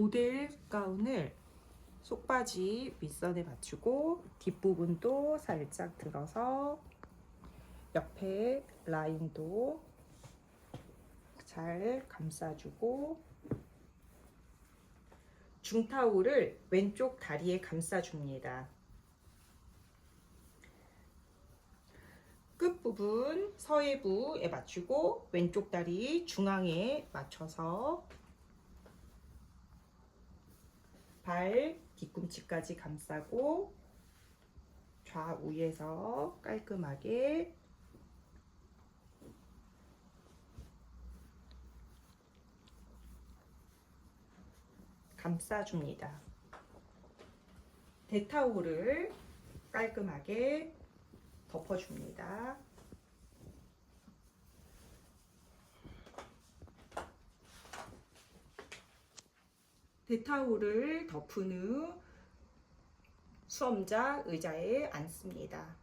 모델 가운을 속바지 윗선에 맞추고 뒷부분도 살짝 들어서 옆에 라인도 잘 감싸주고 중타울을 왼쪽 다리에 감싸줍니다. 끝부분 서해부에 맞추고 왼쪽 다리 중앙에 맞춰서 발 뒤꿈치까지 감싸고 좌우에서 깔끔하게 감싸줍니다. 대타올을 깔끔하게 덮어줍니다. 대타올을 덮은 후 수험자 의자에 앉습니다.